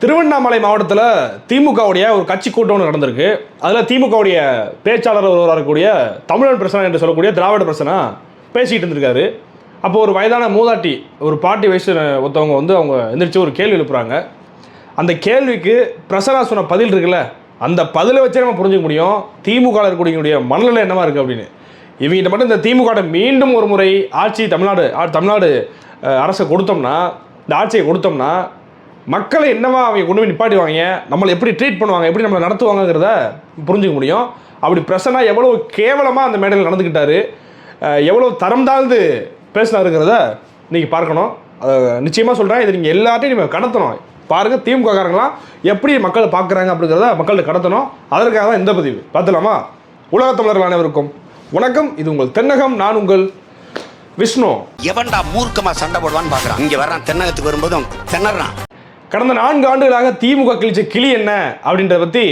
திருவண்ணாமலை மாவட்டத்தில் திமுகவுடைய ஒரு கட்சி கூட்டம் ஒன்று நடந்திருக்கு. அதில் திமுகவுடைய பேச்சாளர் ஒருவராக இருக்கக்கூடிய தமிழன் பிரசனா என்று சொல்லக்கூடிய திராவிட பிரசனா பேசிக்கிட்டு இருந்திருக்காரு. அப்போ ஒரு வயதான மூதாட்டி ஒரு பாட்டி வயசு ஒருத்தவங்க வந்து அவங்க எந்திரிச்சு ஒரு கேள்வி எழுப்புறாங்க. அந்த கேள்விக்கு பிரசனா சொன்ன பதில் இருக்குல்ல அந்த பதிலை வச்சே நம்ம புரிஞ்சுக்க முடியும். திமுக இருக்கக்கூடிய மனநிலை என்னவா இருக்குது அப்படின்னு. இவங்கிட்ட மட்டும் இந்த திமுக மீண்டும் ஒரு முறை ஆட்சி தமிழ்நாடு தமிழ்நாடு அரசை கொடுத்தோம்னா இந்த ஆட்சியை கொடுத்தோம்னா மக்களை என்னவா அவங்க கொண்டு போய் நிப்பாட்டுவாங்க? நம்மளை எப்படி ட்ரீட் பண்ணுவாங்க? எப்படி நம்மளை நடத்துவாங்கங்கிறத புரிஞ்சுக்க முடியும். அப்படி பிரசனா எவ்வளோ கேவலமாக அந்த மேடையில் நடந்துக்கிட்டாரு. எவ்வளோ தரம் தாழ்ந்து பேசினாருங்கிறத நீங்கள் பார்க்கணும். நிச்சயமாக சொல்கிறேன் இது நீங்கள் எல்லாத்தையும் நீங்கள் கடத்தணும். பாருங்கள் திமுககாரங்களாம் எப்படி மக்களை பார்க்குறாங்க அப்படிங்கிறத மக்கள்கிட்ட கடத்தணும். அதற்காக தான் இந்த பதிவு. பார்த்துலாமா உலக தமிழர்கள் அனைவருக்கும் வணக்கம். இது உங்கள் தென்னகம். நான் உங்கள் விஷ்ணு. எவன்டா மூர்க்கமா சண்டை போடுவான்னு பாக்குறான். இங்க வர்றான். தென்னகத்துக்கு வரும்போதும் திணறான் கடந்த நான்கு ஆண்டுகளாக திமுக கிழிச்ச கிளி என்ன அப்படின்றத பற்றி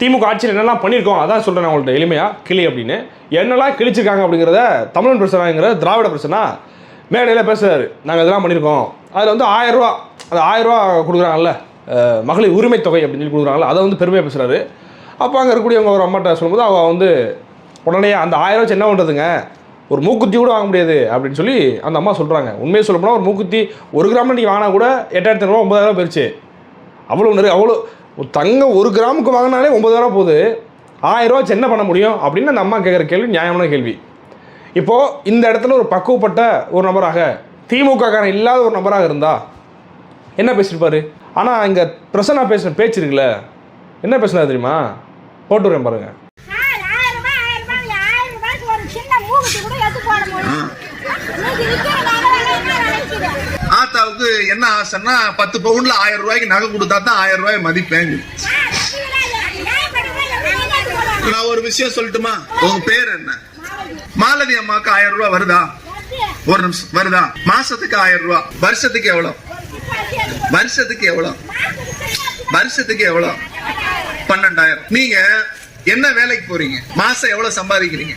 திமுக ஆட்சியில் என்னெல்லாம் பண்ணியிருக்கோம் அதான் சொல்கிறேன் நான் உங்கள்கிட்ட எளிமையாக கிளி அப்படின்னு. என்னெல்லாம் கிழிச்சிருக்காங்க அப்படிங்கிறத தமிழன் பிரச்சனைங்கிற திராவிட பிரச்சனை மேடையில் பேசுகிறாரு நாங்கள் இதெல்லாம் பண்ணியிருக்கோம். அதில் வந்து ஆயிரம் அந்த ஆயிரம் கொடுக்குறாங்கல்ல மகளிர் உரிமை தொகை அப்படின்னு சொல்லி கொடுக்குறாங்கல்ல அதை வந்து பெருமையாக பேசுகிறாரு அப்போ அங்கே இருக்கக்கூடியவங்க ஒரு அம்மாட்ட சொல்லும்போது அவள் வந்து உடனே அந்த ஆயிரம் வச்சு என்ன பண்ணுறதுங்க ஒரு மூக்குத்தி கூட வாங்க முடியாது அப்படின்னு சொல்லி அந்த அம்மா சொல்கிறாங்க உண்மையை சொல்ல போனால் ஒரு மூக்குத்தி ஒரு கிராமில் நீங்கள் வாங்கினா கூட எட்டாயிரத்தி ரூபா ஒன்பதாயிரம் போயிடுச்சு அவ்வளோ நிறைய அவ்வளோ தங்கம் ஒரு கிராமுக்கு வாங்கினாலே ஒன்பதாயிரம் போகுது. ஆயிரம் என்ன பண்ண முடியும் அப்படின்னு அந்த அம்மா கேட்குற கேள்வி நியாயமான கேள்வி. இப்போது இந்த இடத்துல ஒரு பக்குவப்பட்ட ஒரு நபராக திமுககாரன் இல்லாத ஒரு நபராக இருந்தா என்ன பேசியிருப்பாரு ஆனால் இங்கே பிரசன்னா பேசுகிற பேச்சு இருக்குல்ல. என்ன பேசுனா தெரியுமா? போட்டு வரேன் பாருங்கள் ஆயிரம் ஆயிரம் ரூபாய் ஆயிரம் ரூபாய் ஆயிரம் ரூபாய்க்கு ஒரு சின்ன மூக்குத்தி கூட எடுத்து போட முடியும் இன்னைக்கு விற்கிற நகை விலை என்ன நினைக்குது ஆத்தாவுக்கு என்ன ஆசைன்னா பத்து பவுன்ல ஆயிரம் ரூபாய்க்கு நகை கொடுத்தா தான் ஆயிரம் ரூபாய் மதிப்பேங்க நான் ஒரு விஷயம் சொல்லட்டுமா? உங்க பேர் என்ன? மாலதி அம்மாவுக்கு ஆயிரம் ரூபாய் வருதா? ஒரு நிமிஷம் வருதா? மாசத்துக்கு ஆயிரம் ரூபாய். வருஷத்துக்கு எவ்வளவு வருஷத்துக்கு எவ்வளவு வருஷத்துக்கு எவ்வளவு பன்னெண்டாயிரம். நீங்க என்ன வேலைக்கு போறீங்க? மாசம் எவ்வளவு சம்பாதிக்கிறீங்க?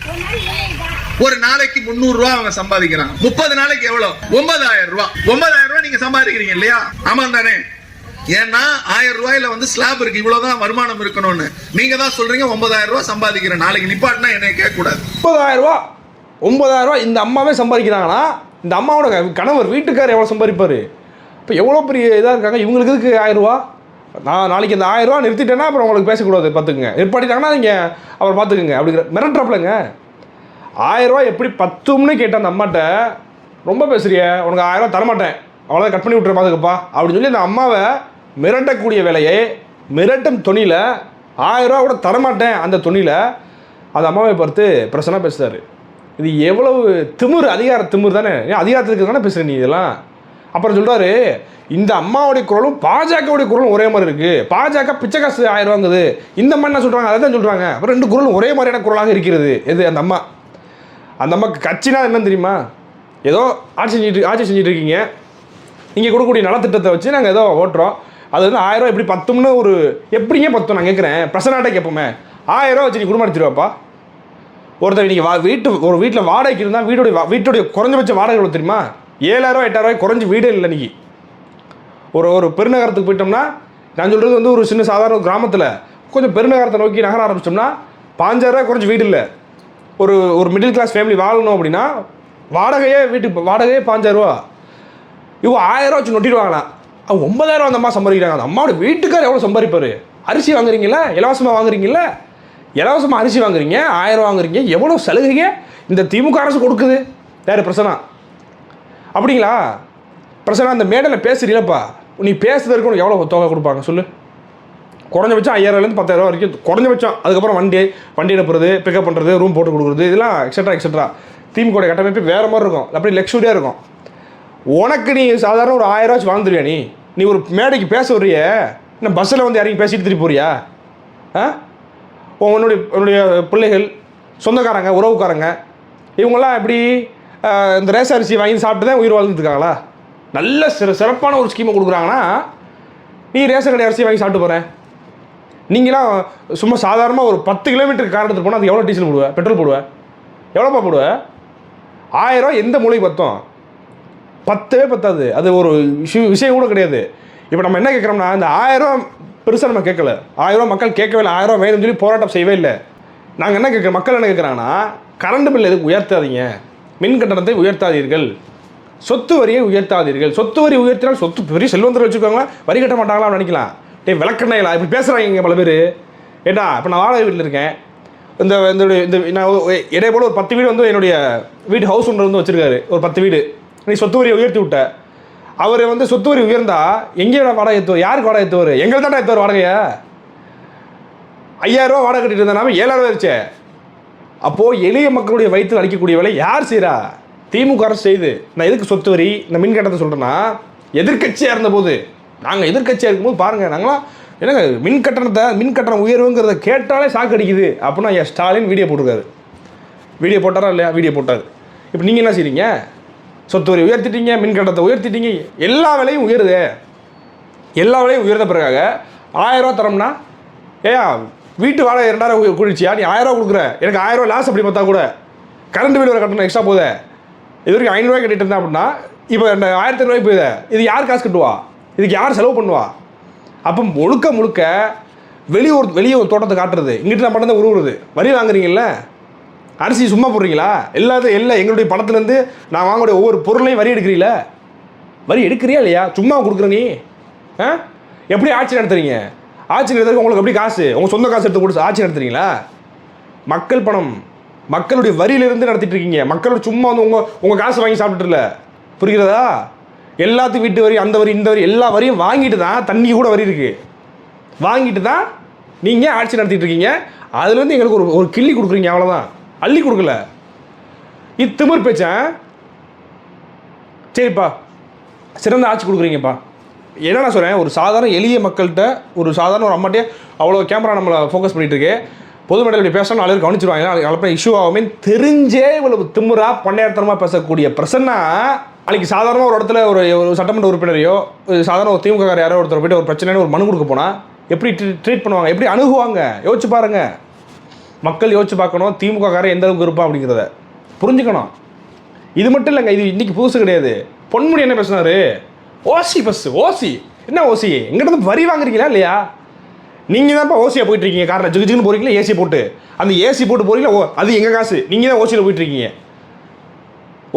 ஒரு நாளைக்கு முன்னூறு ரூபாய் அவங்க சம்பாதிக்கிறாங்க. முப்பது நாளைக்கு எவ்வளவு ஒன்பதாயிரம் ரூபாய் ஒன்பதாயிரம் ரூபாய் நீங்க சம்பாதிக்கிறீங்க இல்லையா? ஆமா தானே. ஏன்னா ஆயிரம் ரூபாயில வந்து ஸ்லாப் இருக்கு. இவ்வளவுதான் வருமானம் இருக்கணும்னு. நீங்க தான் சொல்றீங்க ஒன்பதாயிரம் ரூபாய் சம்பாதிக்கிறேன். நாளைக்கு நிப்பாட்டினா என்ன கேட்க கூடாது ஒன்பதாயிரம் ரூபா ஒன்பதாயிரம் ரூபாய் இந்த அம்மாவே சம்பாதிக்கிறாங்கன்னா இந்த அம்மாவோட க- கணவர் வீட்டுக்கார் எவ்வளோ சம்பாதிப்பார்? இப்போ எவ்வளோ பெரிய இதாக இருக்காங்க? இவங்களுக்கு இதுக்கு ஆயிரம் ரூபா? நான் நாளைக்கு இந்த ஆயிரம் ரூபா நிறுத்திட்டேன்னா அப்புறம் உங்களுக்கு பேசக்கூடாது பார்த்துக்குங்க. நிற்பாட்டிட்டாங்கன்னா நீங்கள் அப்புறம் பார்த்துக்குங்க. அப்படிங்கிற மிரட்டுறாப்புலங்க. ஆயிரரூவா எப்படி பத்தும்னு கேட்டேன் அந்த அம்மாட்ட ரொம்ப பேசுறிய உனக்கு ஆயிரம் ரூபா தரமாட்டேன். அவ்வளோதான் கட் பண்ணி விட்ற பார்த்துக்கப்பா அப்படின்னு சொல்லி அந்த அம்மாவை மிரட்டக்கூடிய வேலையை மிரட்டும் துணியில் ஆயிரரூவா கூட தரமாட்டேன் அந்த துணியில் அந்த அம்மாவை பார்த்து பிரச்சனை பேசுகிறாரு இது எவ்வளவு திமிரு அதிகார திமிர் தானே? ஏன் அதிகாரத்துக்கு தானே பேசுகிற நீ இதெல்லாம்? அப்புறம் சொல்கிறாரு இந்த அம்மாவுடைய குரலும் பாஜகவுடைய குரலும் ஒரே மாதிரி இருக்குது பாஜக பிச்சை காசு ஆயிரம் இந்த மாதிரி என்ன சொல்கிறாங்க அதை தான் சொல்கிறாங்க அப்புறம் ரெண்டு குரலும் ஒரே மாதிரியான குரலாக இருக்கிறது. எது அந்த அம்மா? அந்த அம்மாவுக்கு கட்சினா என்னன்னு தெரியுமா? ஏதோ ஆட்சி செஞ்சுட்டு ஆட்சி செஞ்சுட்டு இருக்கீங்க நீங்கள் கொடுக்கக்கூடிய நலத்திட்டத்தை வச்சு நாங்கள் ஏதோ ஓட்டுறோம். அது வந்து ஆயிரம் எப்படி பத்தும்னு ஒரு எப்படிங்க பத்தும் நான் கேட்குறேன் பிரசனாட்டே கேட்போமே. ஆயிரம் ரூபா வச்சு நீ குடும்பம் அடிச்சிருவாப்பா ஒருத்தர் நீங்கள் வா வீட்டு ஒரு வீட்டில் வாடகைக்கு இருந்தால் வீட்டுடைய வீட்டுடைய குறைஞ்சபட்ச வாடகை எவ்வளோ தெரியுமா? ஏழாயிரம் எட்டாயிரம் குறைஞ்சி வீடே இல்லை இன்னைக்கு. ஒரு ஒரு பெருநகரத்துக்கு போயிட்டோம்னா நான் சொல்கிறது வந்து ஒரு சின்ன சாதாரண கிராமத்தில் கொஞ்சம் பெருநகரத்தை நோக்கி நகர ஆரம்பிச்சோம்னா பாஞ்சாயிரம் குறைஞ்சி வீடு இல்லை. ஒரு ஒரு மிடில் கிளாஸ் ஃபேமிலி வாழணும் அப்படின்னா வாடகையே வீட்டுக்கு வாடகையே பாஞ்சாயிரரூவா இவங்க ஆயிரம் வச்சு நொட்டிடுவாங்களாம் அவங்க ஒன்பதாயிரம் அந்த அம்மா சம்பாதிக்கிறாங்க. அந்த அம்மாவோட வீட்டுக்கார் எவ்வளோ சம்பாதிப்பார்? அரிசி வாங்குறீங்களா இலவசமாக வாங்குறீங்களா இலவசமாக அரிசி வாங்குறீங்க ஆயிரம் வாங்குறீங்க எவ்வளோ சலுகைங்க இந்த திமுக அரசு கொடுக்குது? யார்? பிரசனா. அப்படிங்களா? பிரசனா அந்த மேடையில் பேசுறீங்களப்பா? நீ பேசுறதுக்கு உனக்கு எவ்வளோ தொகை கொடுப்பாங்க? சொல்லு. குறைஞ்சபட்சம் ஐயாயிரம்லேருந்து பத்தாயிரம் வரைக்கும் குறைஞ்சபட்சம் அதுக்கப்புறம் வண்டி வண்டி அனுப்புறது பிக்கப் பண்ணுறது ரூம் போட்டு கொடுக்குறது இதெல்லாம் எக்ஸட்ரா எக்ஸட்ரா தீம் திமுக கட்டமைப்பு வேறு மாதிரி இருக்கும். அப்படி லக்ஸுரியாக இருக்கும். உனக்கு நீ சாதாரண ஒரு ஆயிரம் ரூபாய் வாழ்ந்துருவியா நீ? நீ ஒரு மேடைக்கு பேச வர்றிய? என்ன பஸ்ஸில் வந்து இறங்கி பேசிட்டு திருப்பி போறியா? ஆ? உன்னுடைய உன்னுடைய பிள்ளைகள் சொந்தக்காரங்க உறவுக்காரங்க இவங்கெல்லாம் எப்படி இந்த ரேச அரிசி வாங்கி சாப்பிட்டு தான் உயிர் வாழ்ந்துருக்காங்களா நல்ல சிற சிறப்பான ஒரு ஸ்கீமை கொடுக்குறாங்கன்னா நீ ரேஷன் கடை அரிசி வாங்கி சாப்பிட்டு போகிறேன் நீங்களாம் சும்மா சாதாரணமாக ஒரு பத்து கிலோமீட்டர் கார் எடுத்துட்டு போனால் அது எவ்வளோ டீசல் போடுவேன் பெட்ரோல் போடுவேன் எவ்வளோப்பா போடுவேன் ஆயிரம் எந்த மூலைக்கு பத்தும்? பத்தவே பத்தாது. அது ஒரு விஷயம் விஷயம் கூட கிடையாது. இப்போ நம்ம என்ன கேட்குறோம்னா இந்த ஆயிரம் பெருசாக நம்ம கேட்கல ஆயிரம் மக்கள் கேட்கவே இல்லை. ஆயிரம் வேணும்னு சொல்லி போராட்டம் செய்யவே இல்லை. நாங்கள் என்ன கேட்குறோம் மக்கள் என்ன கேட்குறாங்கன்னா கரண்ட் பில் எதுக்கு உயர்த்தாதீங்க? மின் கட்டணத்தை உயர்த்தாதீர்கள். சொத்து வரியை உயர்த்தாதீர்கள். சொத்து வரி உயர்த்தினால் சொத்து பெரிய செல்வந்தர் வச்சுக்கோங்க வரி கட்ட மாட்டாங்களான்னு நினைக்கலாம். டே விளக்கண்ணைகளா இப்படி பேசுகிறாங்க இங்கே பல பேர். ஏண்டா இப்போ நான் வாடகை வீட்டில் இருக்கேன். இந்த என்னுடைய இந்த நான் ஒரு- இதே போல் ஒரு பத்து வீடு வந்து என்னுடைய வீடு ஹவுஸ் ஒன்று வந்து வச்சுருக்காரு. ஒரு பத்து வீடு. நீ சொத்து வரியை உயர்த்தி விட்ட. அவர் வந்து சொத்து வரி உயர்ந்தா எங்கே வாடகை ஏற்றுவார் யாருக்கு வாடகை ஏற்றுவார் எங்களுக்கு தான் ஏற்றுவார் வாடகையை? ஐயாயிரம் ரூபா வாடகை கட்டிட்டு இருந்தா ஏழாயிரம் ரூபா அப்போது எளிய மக்களுடைய வயிற்றில் அடிக்கக்கூடிய வேலை யார் செய்கிறா திமுக அரசு செய்யுது நான் எதுக்கு சொத்து வரி? இந்த மின் கட்டணத்தை சொல்கிறேன்னா எதிர்க்கட்சியாக இருந்தபோது நாங்கள் எதிர்க்கட்சியாக இருக்கும்போது பாருங்கள் நாங்களாம் என்னங்க மின் கட்டணத்தை மின் கட்டணம் உயர்வுங்கிறத கேட்டாலே சாக்கு அடிக்குது அப்படின்னா என் ஸ்டாலின் வீடியோ போட்டிருக்காரு. வீடியோ போட்டாரா இல்லையா? வீடியோ போட்டார். இப்போ நீங்கள் என்ன செய்றீங்க? சொத்து வரி உயர்த்திட்டீங்க மின் கட்டணத்தை உயர்த்திட்டீங்க எல்லா விலையும் உயருது. எல்லா விலையும் உயர்ந்த பிறகாக ஆயிரரூவா தரோம்னா ஏயா வீட்டு வாடகை ரெண்டாயிரம் கு- நீ ஆயிரம் ரூபா கொடுக்குற. எனக்கு ஆயிரரூவா லாஸ் அப்படி பார்த்தா கூட கரண்ட் பில் வர கட்டணம் எக்ஸ்ட்ரா போதே. இது வரைக்கும் ஐநூறுரூவா கட்டிட்டு இருந்தேன் அப்படின்னா இப்போ ரெண்டு ஆயிரத்தி ஐநூறுவாய்க்கு போகுது இது யார் காசு கட்டுவா? இதுக்கு யார் செலவு பண்ணுவா? அப்போ முழுக்க முழுக்க வெளியூர் வெளியே ஒரு தோட்டத்தை காட்டுறது இங்கிட்டு நான் பண்ணதை உருவுறது வரி வாங்குறீங்கல்ல? அரிசி சும்மா போடுறீங்களா? எல்லாத்தையும் இல்லை எங்களுடைய பணத்துலேருந்து நான் வாங்கக்கூடிய ஒவ்வொரு பொருளையும் வரி எடுக்கிறீங்களா வரி எடுக்கிறியா இல்லையா? சும்மா கொடுக்குற நீ. ஆ? எப்படி ஆட்சி நடத்துறீங்க? ஆட்சி நடத்துறதுக்கு உங்களுக்கு எப்படி காசு? உங்கள் சொந்த காசு எடுத்து கொடுத்து ஆட்சி நடத்துறீங்களா? மக்கள் பணம் மக்களுடைய வரியிலிருந்து நடத்திட்டு இருக்கீங்க. மக்களோட சும்மா வந்து உங்கள் உங்கள் காசு வாங்கி சாப்பிட்டுல புரிகிறதா? எல்லாத்து வீட்டு வரி அந்த வரி இந்த வரி எல்லா வரியும் வாங்கிட்டு தான் தண்ணி கூட வரி இருக்குது வாங்கிட்டு தான் நீங்கள் ஆட்சி நடத்திட்டு இருக்கீங்க. அதுலேருந்து எங்களுக்கு ஒரு ஒரு கிள்ளி கொடுக்குறீங்க அவ்வளோதான் அள்ளி கொடுக்கல. இது திமிர் பேச்சேன் சரிப்பா. சிறந்த ஆட்சி கொடுக்குறீங்கப்பா. என்ன நான் சொல்கிறேன் ஒரு சாதாரண எளிய மக்கள்கிட்ட ஒரு சாதாரண ஒரு அம்மாட்டே அவ்வளோ கேமரா நம்மளை ஃபோக்கஸ் பண்ணிகிட்ருக்கு பொது மேடையில் இப்படி பேசணும் நாலு கவனிச்சிருவாங்க. நாளைக்கு இஷ்யூ ஆகுமே தெரிஞ்சே இவ்வளவு திமுறா பண்ணையார்த்தனமாக பேசக்கூடிய பிரச்சனை அன்றைக்கி சாதாரணமாக ஒரு இடத்துல ஒரு ஒரு சட்டமன்ற உறுப்பினரையோ சாதாரண ஒரு திமுக யாரோ ஒருத்தர் போயிட்டு ஒரு பிரச்சனைன்னு ஒரு மனு கொடுக்க போனால் எப்படி ட்ரீட் பண்ணுவாங்க? எப்படி அணுகுவாங்க? யோசிச்சு பாருங்க. மக்கள் யோசிச்சு பார்க்கணும் திமுக காரன் எந்த அளவுக்கு இருப்பான் அப்படிங்கிறத. புரிஞ்சுக்கணும். இது மட்டும் இல்லைங்க இது இன்னைக்கு புதுசு கிடையாது. பொன்முடி என்ன பேசினாரு? ஓசி பஸ் ஓசி. என்ன ஓசி? எங்கிட்ட வரி வாங்குறீங்களா இல்லையா? நீங்கள் தான்ப்பா ஓசியாக போயிட்டு இருக்கீங்க காரில் ஜிகு ஜிகுன்னு ஏசி போட்டு. அந்த ஏசி போட்டு போகிறீங்களா ஓ அது எங்கள் காசு? நீங்கள் தான் ஓசியில் போயிட்டு இருக்கீங்க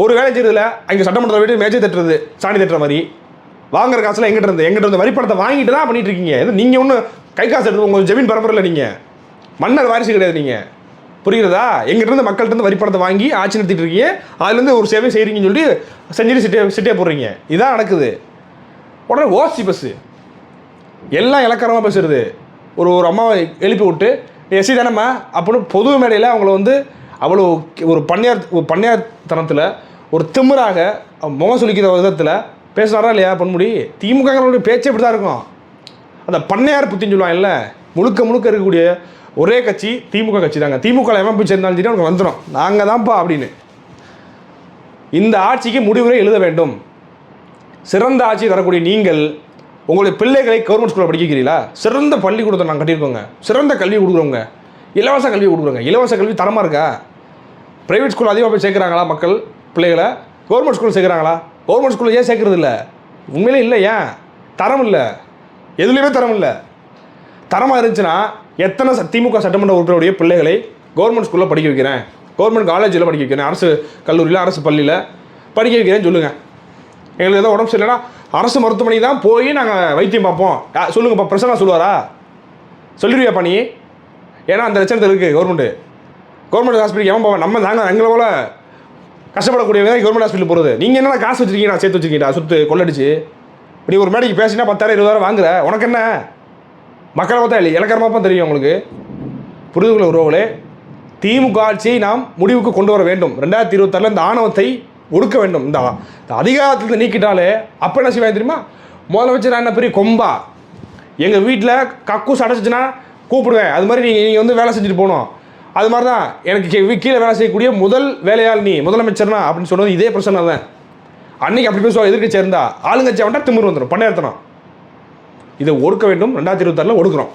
ஒரு வேலை செய்யறதுல அங்கே சட்டமன்றத்தை போயிட்டு மேஜை தட்டுறது சாணி தட்டுற மாதிரி. வாங்குற காசுல எங்கிட்ட இருந்து எங்கிட்ட இருந்து வரி வாங்கிட்டு தான் பண்ணிட்டு இருக்கீங்க இது நீங்கள் ஒன்றும் கை காசு எடுத்து உங்கள் ஜமீன் பரம்பரில் நீங்கள் மன்னர் வாரிசு கிடையாது நீங்கள் புரிகிறதா? எங்கிட்ட இருந்து மக்கள்கிட்ட இருந்து வரி வாங்கி ஆட்சி நடத்திட்டு இருக்கீங்க. அதுலேருந்து ஒரு சேவை செய்கிறீங்கன்னு சொல்லி செஞ்சுட்டு சிட்டே சிட்டே போடுறீங்க. இதான் நடக்குது. உடனே ஓசி பஸ்ஸு எல்லாம் இலக்காரமாக பேசுறது. ஒரு ஒரு அம்மாவை எழுப்பி விட்டு எஸ்சி தானம்மா அப்படின்னு பொது மேடையில் அவங்கள வந்து அவ்வளோ ஒரு பண்ணையார் ஒரு பண்ணையார்த்தனத்தில் ஒரு திமிராக முகம் சுளிக்கிற விதத்தில் பேசுனாரா இல்லையா பொன்முடி? திமுகங்களுடைய பேச்சே இப்படி தான் இருக்கும். அந்த பண்ணையார் புத்தின்னு சொல்லுவாங்கல்ல முழுக்க முழுக்க இருக்கக்கூடிய ஒரே கட்சி திமுக கட்சி தாங்க. திமுக எவன் போய் சேர்ந்தாலும் சரி அவனுக்கு வந்துடும் நாங்கள் தான்ப்பா அப்படின்னு. இந்த ஆட்சிக்கு முடிவுரை எழுத வேண்டும். சிறந்த ஆட்சி தரக்கூடிய நீங்கள் உங்களுடைய பிள்ளைகளை கவர்மெண்ட் ஸ்கூலில் படிக்க வைக்கிறீங்களா சிறந்த பள்ளிக்கூடத்தை நாங்கள் கட்டியிருக்கோங்க. சிறந்த கல்வி கொடுக்குறோங்க இலவச கல்வி கொடுக்குறோங்க இலவச கல்வி தரமாக இருக்கா? ப்ரைவேட் ஸ்கூல் அதிகமாக போய் சேர்க்குறாங்களா மக்கள் பிள்ளைகளை? Government school சேர்க்குறாங்களா? கவர்மெண்ட் ஸ்கூலில் ஏன் சேர்க்குறது இல்லை? உண்மையிலே இல்லை ஏன்? தரம் இல்லை. எதுலேயுமே தரம் இல்லை. தரமாக இருந்துச்சுன்னா எத்தனை திமுக சட்டமன்ற உறுப்பினருடைய பிள்ளைகளை கவர்மெண்ட் ஸ்கூலில் படிக்க வைக்கிறேன். கவர்மெண்ட் காலேஜில் படிக்க வைக்கிறேன். அரசு கல்லூரியில் அரசு பள்ளியில் படிக்க வைக்கிறேன்னு சொல்லுங்கள் எங்களுக்கு ஏதோ உடம்பு சரியில்லைன்னா அரசு மருத்துவமனை தான் போய் நாங்கள் வைத்தியம் பார்ப்போம். சொல்லுங்கப்பா பிரசன்னா சொல்லுவாரா? சொல்லிடுவியாப்பா நீ ஏன்னா அந்த லட்சணத்தில் இருக்குது கவர்மெண்ட்டு கவர்மெண்ட் ஹாஸ்பிட்டல் எவன் போவேன்? நம்ம நாங்கள் எங்களை போல கஷ்டப்படக்கூடியவங்க தான் கவர்மெண்ட் ஹாஸ்பிட்டல் போகிறது நீங்கள் என்ன காசு வச்சிருக்கீங்க சேர்த்து வச்சுருக்கீங்களா சொத்து கொள்ளடிச்சு. இப்படி ஒரு மேடைக்கு பேசினா பத்தாயிரம் இருபதாயிரம் வாங்குற. உனக்கு என்ன? மக்களை பார்த்தா இல்லை இலக்கரமாக தெரியும் உங்களுக்கு. புரிதுகுள்ள உறவுகளே திமுக ஆட்சியை நாம் முடிவுக்கு கொண்டு வர வேண்டும். ரெண்டாயிரத்தி இருபத்தாறில் இந்த ஆணவத்தை ஒடுக்க வேண்டும். இந்த அதிகாரத்தை அதிகாரத்தில் நீக்கிட்டாலே அப்போ என்ன செய்வாங்க தெரியுமா? முதலமைச்சர் நான் என்ன பெரிய கொம்பா? எங்கள் வீட்டில் கக்கூஸ் அடைச்சிச்சுன்னா கூப்பிடுவேன். அது மாதிரி நீங்கள் நீங்கள் வந்து வேலை செஞ்சுட்டு போகணும். அது மாதிரி தான் எனக்கு கீழே வேலை செய்யக்கூடிய முதல் வேலையாள் நீ முதலமைச்சர்னா அப்படின்னு சொன்னது இதே பிரச்சனை தான். அன்னைக்கு அப்படி பேசுவாங்க எதிர்க்கட்சி இருந்தா ஆளுங்கட்சி அவன்ட்டா திமிர் வந்துடும் பண்ணையர்த்தனம் இதை ஒடுக்க வேண்டும். ரெண்டாயிரத்தி இருபத்தாறில் ஒடுக்குறோம்.